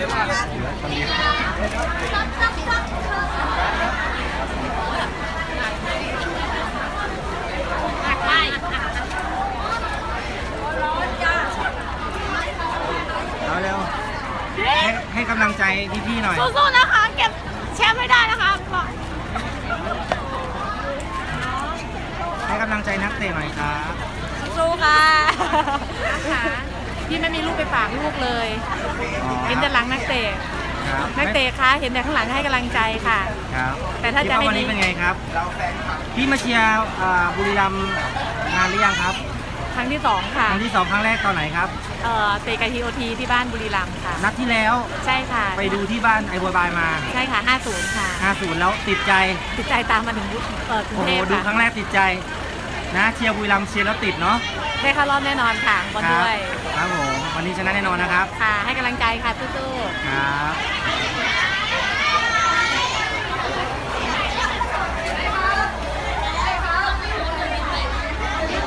เร็วๆให้กำลังใจพี่ๆหน่อย สู้ๆนะคะ เก็บแช่ไม่ได้นะคะให้กำลังใจนักเตะหน่อยครับ สู้ค่ะ พี่ไม่มีลูกไปฝากลูกเลยอ๋อเห็นแต่หลังนักเตะครับนักเตะคะเห็นแต่ข้างหลังให้กำลังใจค่ะ ครับแต่ถ้าจะคิดว่ให้วันนี้ดีเป็นไงครับ พี่มาเชียร์อ่าบุรีรัมย์นานหรือยังครับครั้งที่สองค่ะครั้งที่สองครั้งแรกตอนไหนครับ เอ่อเตะกับทีโอทีที่บ้านบุรีรัมย์ค่ะ นัดที่แล้วใช่ค่ะ ไปดูที่บ้านไอบัวบายมาใช่ค่ะ 50 ค่ะ 50แล้วติดใจ ติดใจตามมาถึงยุคเอ่อกรุงโอ้โหเทพดูค่ะครั้งแรกติดใจ นะเชียร์บุรีรัมย์เชียร์แล้วติดเนาะ ได้เข้ารอบแน่นอนค่ะบอลครัด้วย ครับผมวันนี้ชนะแน่นอนนะครับ ค่ะ ให้กำลังใจค่ะสู้ๆ ครับ